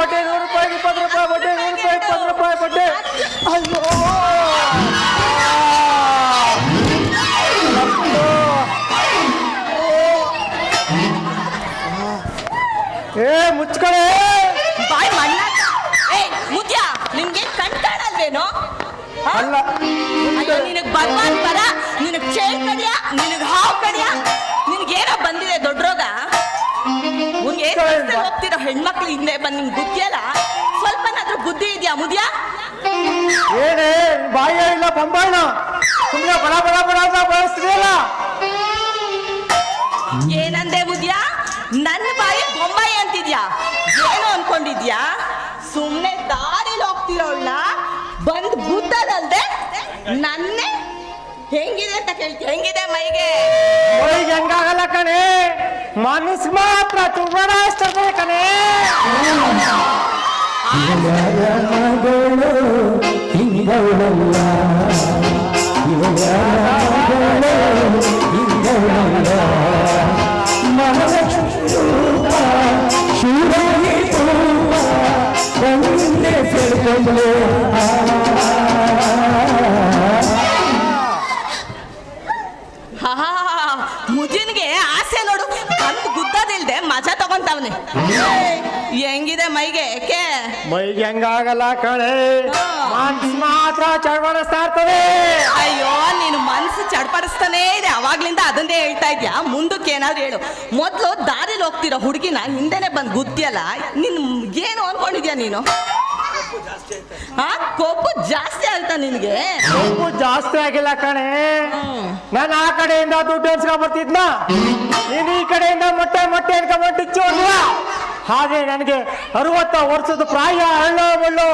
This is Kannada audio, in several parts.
ಬಡ್ಡಿ ನೂರು ರೂಪಾಯಿ ಇಪ್ಪತ್ತು ರೂಪಾಯಿ ಬಡ್ಡಿ ನೂರು ರೂಪಾಯಿ ಇಪ್ಪತ್ತು ರೂಪಾಯಿ ಬಡ್ಡಿ. ಅಯ್ಯೋ! ಏ ಮುಚ್ಕಡೆ ಬಾಯ್ ಮಣ್ಣ. ಏ ಮುದ್ಯ ನಿನ್ಗೆ ಕಣ್ ಕಾಣಲ್ವೇನೋ? ಹ? ಅಲ್ಲ ಅಯ್ಯೋ ನಿನಗ್ ಭಗವಾನ್ ಬರ ನಿನಗ್ ಚೇರ್ ಕಡಿಯ ನಿನಗ್ ಹಾವು ಕಡಿಯ ನಿನ್ಗೇನೋ ಹಿಂದೆ ಬಂದ್ ನಿಂಗೆ ಬುದ್ಧಿಯಲ್ಲ ಸ್ವಲ್ಪನಾದ್ರೂ ಬುದ್ಧಿ ಇದೆಯಾ ಮುದ್ಯಾ? ಏನೇ ಬಾಯ ಇಲ್ಲ ಬೊಂಬಾಣ ಸುಮ್ಮನೆ ಬಡ ಬಡ ಬಡ ಅಂತ ಬಳಸ್ತೀಯಲ್ಲ ಏನಂದೆ ಮುದ್ಯಾ? ನನ್ನ ಬಾಯಿ ಬೊಂಬಾಯಿ ಅಂತಿದ್ಯಾ? ಏನು ಅನ್ಕೊಂಡಿದ್ಯಾ? ಸುಮ್ನೆ ದಾರಿಲಿ ಹೋಗ್ತಿರೋಳ್ನ ಬಂದ್ ಬುದ್ಧದಲ್ದೆ ನನ್ನೇ ಹೆಂಗಿದೆ ಅಂತ ಕೇಳ್ತಿ ಹೆಂಗಿದೆ ಮೈಗೆ? ಮೈಗೆ ಹೆಂಗಾಗಲ್ಲ ಕಣೆ. ಮನಸ್ ಮಾತ್ರ ತುಂಬಾ ಕಣೇ ಕಣೆ. ಮಗಳು ಹಿಂಗವಳಲ್ಲ ಇವಳ ಹಿಂಗವಳಲ್ಲ ಮಹಾಲಕ್ಷ್ಮಿ ರೂಪ ಶಿವನೇ ರೂಪ ಒಂದೇ ಸೇರ್ಕೊಂಡು ಹಾ. ಗುದ್ದದಿಲ್ದೆ ತಗೊಂತಾವ್ನಿ. ಹೆಂಗಿದೆ ಮೈಗೆ? ಏಕೆ? ಮೈಗೆ ಹೆಂಗಾಗಲ್ಲ ಕಣೆ. ಮನಸ್ ಮಾತ್ರ ಚಡ್ಪಡಿಸ್ತಾ ಇರ್ತದೆ. ಅಯ್ಯೋ ನೀನು ಮನ್ಸು ಚಡಪಡಿಸ್ತಾನೇ ಇದೆ. ಅವಾಗ್ಲಿಂದ ಅದನ್ನೇ ಹೇಳ್ತಾ ಇದ್ಯಾ? ಮುಂದಕ್ಕೆ ಏನಾದ್ರು ಹೇಳು. ಮೊದ್ಲು ದಾರಿಲಿ ಹೋಗ್ತಿರೋ ಹುಡುಗಿನ ಹಿಂದೆನೆ ಬಂದು ಗುದ್ದಿಯಲ್ಲ ನಿನ್ ಏನು ಅನ್ಕೊಂಡಿದ್ಯಾ ನೀನು? ಹಾ ಕೊಬ್ಬು ಜಾಸ್ತಿ ಆಯ್ತಾ ನಿನ್ಗೆ? ಕೊಬ್ಬು ಜಾಸ್ತಿ ಆಗಿಲ್ಲ ಕಣೆ. ನಾನು ಆ ಕಡೆಯಿಂದ ದುಡ್ಡು ಎನ್ಸ್ಕೊಂಡ್ ಬರ್ತಿದ್ನ? ನೀನು ಈ ಕಡೆಯಿಂದ ಮೊಟ್ಟೆ ಮೊಟ್ಟೆ ಎನ್ಕೊಂಡ್ಬಿಟ್ಟಿಚ್ಚು ಹೋದ್ವಾ ಹಾಗೆ ನನಗೆ ಅರವತ್ತ ವರ್ಷದ ಪ್ರಾಯ ಹಳ್ಳು ಮುಳ್ಳು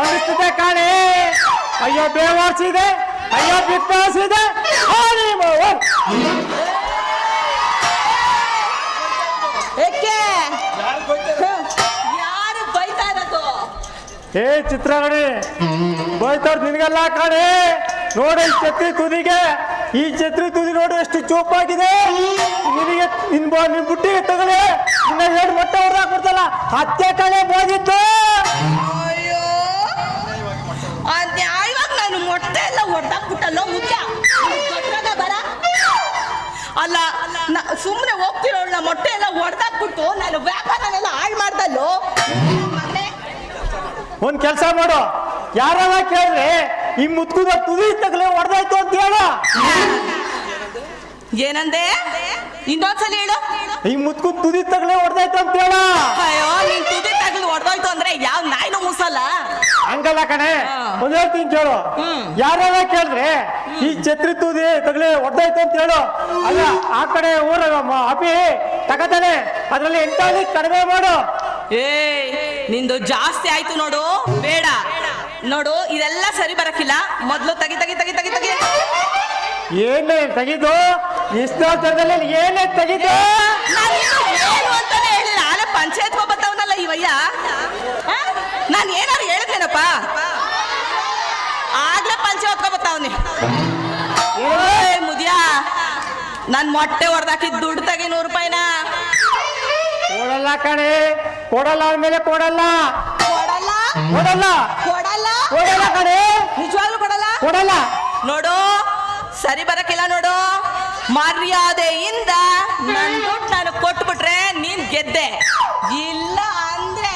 ಅನಿಸ್ತದೆ ಕಾಣೆ. ಅಯ್ಯೋ ಬೇವಾರ್ಸಿದೆ ಅಯ್ಯೋ ಬಿತ್ತಾಸಿದೆ ಇದೆ ಏ ಚಿತ್ರಗಣಿ ಬೈತಾರ್ ನಿನ್ಗೆಲ್ಲ ಕಾಣೆ. ನೋಡಿ ಚತ್ತಿ ತುದಿಗೆ. ಈ ಛತ್ರಿ ತುದಿ ನೋಡಿ ಎಷ್ಟು ಚೋಪಾಗಿದೆ. ನಿನಗೆ ನಿನ್ ಬಾ ನಿನ್ ಬುಟ್ಟಿಗೆ ತಗೊಳ್ಳಿ ನಿನ್ನ ಎರಡು ಮೊಟ್ಟೆ ಹೊಡೆದ ಹಾಕ್ಬಿಡ್ತಲ್ಲ ಹತ್ತೆ ಕಳೆ ಬೋದಿತ್ತು. ಅಯ್ಯೋ. ಅದ್ಯಾವಾಗ ನಾನು ಮೊಟ್ಟೆ ಎಲ್ಲ ಹೊಡೆದಾಕ್ಬಿಟ್ಟಲ್ಲೋ ಮುಖ್ಯ? ಗೊತ್ತಾಗ ಬರ? ಅಲ್ಲ ಸುಮ್ಮನೆ ಹೋಗ್ತಿರೋಳ ಮೊಟ್ಟೆ ಎಲ್ಲ ಹೊಡೆದಾಕ್ಬಿಟ್ಟು ನಾನು ವ್ಯಾಪಾರನೆಲ್ಲ ಹಾಳು ಮಾಡ್ದಲ್ಲೋ? ಒಂದ್ ಕೆಲಸ ಮಾಡು. ಯಾರಲ್ಲ ಕೇಳಿದ್ರೆ ಈ ಮುತ್ಕುದ ತುದಿ ತಗಲೆ ಹೊಡೆದಾಯ್ತು ಅಂತ ಹೇಳ. ಏನಂದೆ? ಇನ್ನೊಂದ್ಸಲ ಹೇಳು. ಈ ಮುದ್ಕು ತುದಿ ತಗಲೆ ಹೊಡೆದಾಯ್ತು ಅಂತ ಹೇಳ. ಅಯ್ಯೋ ನೀನ್ ತುದಿ ತಗಲು ಹೊಡೆದೋಯ್ತು ಅಂದ್ರೆ ಯಾವ ನಾಯಿನೂ ಮುಸಲ್ಲ. ಹಂಗಲ್ಲ ಕಣೆ. ಒಂದ್ ಹೇಳ್ತೀನಿ ಕೇಳು. ಯಾರವ ಕೇಳಿದ್ರೆ ಈ ಛತ್ರಿ ತುದಿ ತಗಲೆ ಹೊಡೆದಾಯ್ತು ಅಂತ ಹೇಳು. ಅಲ್ಲ ಆ ಕಡೆ ಊರ ಮ- ಅಪಿ ತಗತಾನೆ ಅದ್ರಲ್ಲಿ ಎಂಟಾಗಿ ಕಡಿಮೆ ಮಾಡು. ಏ ನಿಂದು ಜಾಸ್ತಿ ಆಯ್ತು ನೋಡು. ಬೇಡ ನೋಡು ಇದೆಲ್ಲ ಸರಿ ಬರಕಿಲ್ಲ. ಮೊದಲು ತಗಿ ತಗಿ ತಗಿ ತಗಿ ತಗಿ. ಏನೇ ತೆಗಿದು ಇಷ್ಟೋತ್ತರದಲ್ಲಿ ಏನೇ ತೆಗಿದು? ನಾನು ಇನ್ನು ಏನು ಅಂತಾನೆ ಹೇಳಿಲ್ಲ. ಆಲೆ ಪಂಚಾಯತ್ ಹೋಗ್ಬತ್ತವನಲ್ಲ ಇವಯ್ಯ ನಾನು ಏನಾರು ಹೇಳಿದ್ನೇನಪ್ಪ? ಆಗ್ಲೇ ಪಂಚಾಯತ್ ಹೋಗ್ಬತ್ತವನಿ. ಏ ಮುದ್ಯಾ. ನನ್ ಮೊಟ್ಟೆ ಹೊಡೆದಾಕಿದ್ ದುಡ್ಡು ತಗಿ ನೂರು ರೂಪಾಯಿನ. ಕೊಡಲ್ಲ ಕಣೆ. ಕೊಡಲ್ಲ ಅಂದ್ಮೇಲೆ ಕೊಡಲ್ಲ. ಕೊಡಲ್ಲ? ಕೊಡಲ್ಲ. ಕೊಡಲ್ಲ. ಕೊಡಲ್ಲ ಕಣೆ. ನಿಜವಾಗ್ಲೂ ಕೊಡಲ್ಲ? ಕೊಡಲ್ಲ. ನೋಡು ಸರಿ ಬರಕಿಲ್ಲ ನೋಡು. ಮರ್ಯಾದೆಯಿಂದ ನನ್ ದುಡ್ಡು ನಾನು ಕೊಟ್ಬಿಟ್ರೆ ನೀನ್ ಗೆದ್ದೆ. ಇಲ್ಲ ಅಂದ್ರೆ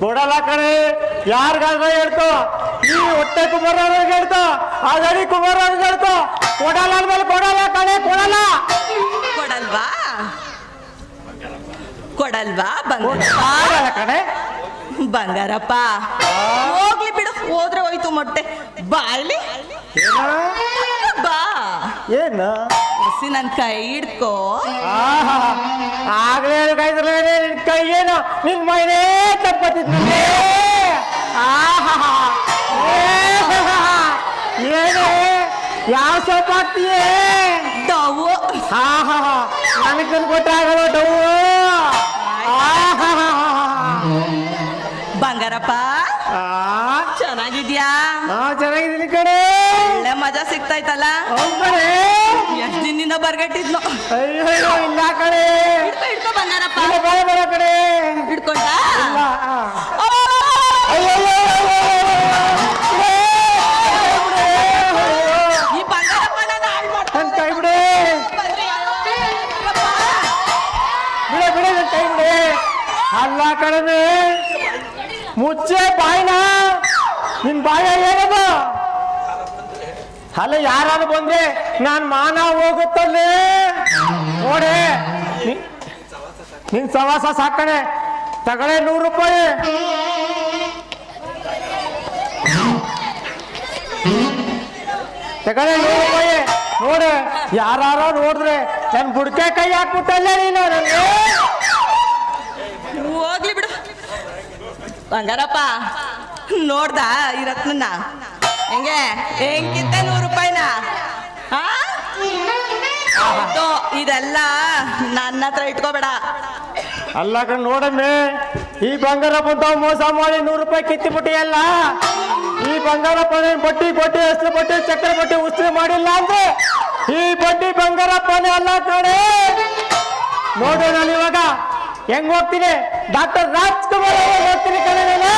ಕೊಡಲ್ಲ ಕಣೆ. ಯಾರಿಗಾದ್ರೆ ಹೇಳ್ಕೊ. ನೀ ಹೊಟ್ಟೆ ಕುಮಾರ ಹೇಳ್ಕೊ. ಆ ಗಡಿ ಕುಮಾರ್ ಹೇಳ್ಕೊ. ಕೊಡಲ್ಲ ಅಂದ್ಮೇಲೆ ಕೊಡಲ್ಲ ಕಣೆ ಕೊಡಲ್ಲ. ಕೊಡಲ್ವಾ? ಕೊಡಲ್ವಾ ಕೊಡಲ್ಲ ಕಣೆ. ಬಂಗಾರಪ್ಪ. ಹೋಗ್ಲಿ ಬಿಡು ಹೋದ್ರೆ ಹೋಯ್ತು ಮೊಟ್ಟೆ. ಬಾಯ್ಲಿ ಬಾ. ಏನ? ಹಸಿ ನನ್ ಕೈ ಹಿಡ್ಕೋ. ಆಹಾ ಆಗ್ಲೇ ಕೈ ನಿನ್ ಕೈ ಏನು? ನಿನ್ ಮೈನೇ ತಪ್ಪತ್ತಿದ್ದೆ ಏನೇ? ಯಾವ ಸೊಪ್ಪು ಹಾಕ್ತೀಯೇ? ಹಾ ಹಾ ಹಾ ಡವು ಆಹಾ ಬಂತಲ್ಲ ಹೋಗ್ಬರೇ ದಿನದಿಂದ ಬರ್ಗಟ್ಟಿದ್ನು. ಕಡೆ ಹಿಡ್ಕೊ ಕಡೆ ಹಿಡ್ಕೊಂಡ? ಬಿಡ. ಅಲ್ಲ ಕಡೆ ಮುಚ್ಚೆ ಬಾಯಿನ. ನಿನ್ ಬಾಯ ಏನಪ್ಪ ಅಲ್ಲ ಯಾರು ಬಂದ್ರೆ ನಾನು ಮಾನ ಹೋಗುತ್ತಲ್ಲೇ? ನೋಡೆ ನಿನ್ ಸವಾಸ ಸಾಕಣೆ. ತಗಳೆ ನೂರು ರೂಪಾಯಿ. ತಗಳೆ ನೂರು ರೂಪಾಯಿ. ನೋಡು ಯಾರು ನೋಡಿದ್ರೆ ನನ್ ಬುಡ್ಕೆ ಕೈ ಹಾಕ್ಬಿಟ್ಟಲ್ಲೇ ನೀನು ಹೋಗ್ಲಿ ಬಿಡು. ಬಂಗಾರಪ್ಪ, ನೋಡ್ದ ಈ ರತ್ನನ್ನ? ಹೆಂಗೆ? ಹೆಂಗಿತ್ತ ಹೌದು, ಇದೆಲ್ಲ ನನ್ನ ಹತ್ರ ಇಟ್ಕೋಬೇಡ. ಅಲ್ಲ ಕಣ್ ನೋಡಮ್ಮೆ ಈ ಬಂಗಾರ ಬಂದ ಮೋಸ ಮಾಡಿ ನೂರು ರೂಪಾಯಿ ಕಿತ್ತಿಬಿಟ್ಟಿ ಅಲ್ಲ? ಈ ಬಂಗಾರ ಬಟ್ಟಿ ಬಟ್ಟಿ ಹೆಸರು ಬಟ್ಟಿ ಚಕ್ರ ಬಟ್ಟಿ ಉಸ್ತ್ರಿ ಮಾಡಿಲ್ಲ ಅಂದ್ರೆ ಈ ಬಡ್ಡಿ ಪಾನೆ ಅಲ್ಲ ಕಣೆ? ನೋಡು ನಾನು ಇವಾಗ. ಹೆಂಗ್ ಹೋಗ್ತೀನಿ? ಡಾಕ್ಟರ್ ರಾಜ್ಕುಮಾರ್ ಹೋಗ್ತೀನಿ ಕಣೆ ನಾನು.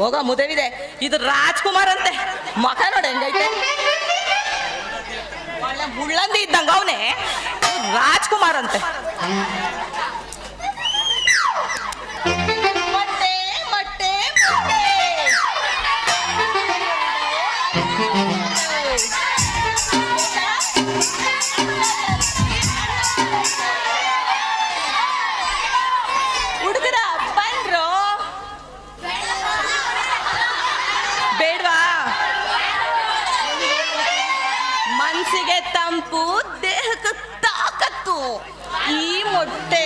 ಹೋಗ ಮುದೇವಿದೆ. ಇದು ರಾಜ್ಕುಮಾರ್ ಅಂತೆ ಮಕ ನೋಡಿ ಹೆಂಗೈತೆ. ಒಳ್ಳೆ ಮುಳ್ಳಂದಿ ಇದ್ದಂಗ ಅವನೇ. ರಾಜ್ಕುಮಾರ್ ಅಂತೆ ತಂಪು ದೇಹಕ್ಕೆ ತಾಕತ್ತು ಈ ಮೊಟ್ಟೆ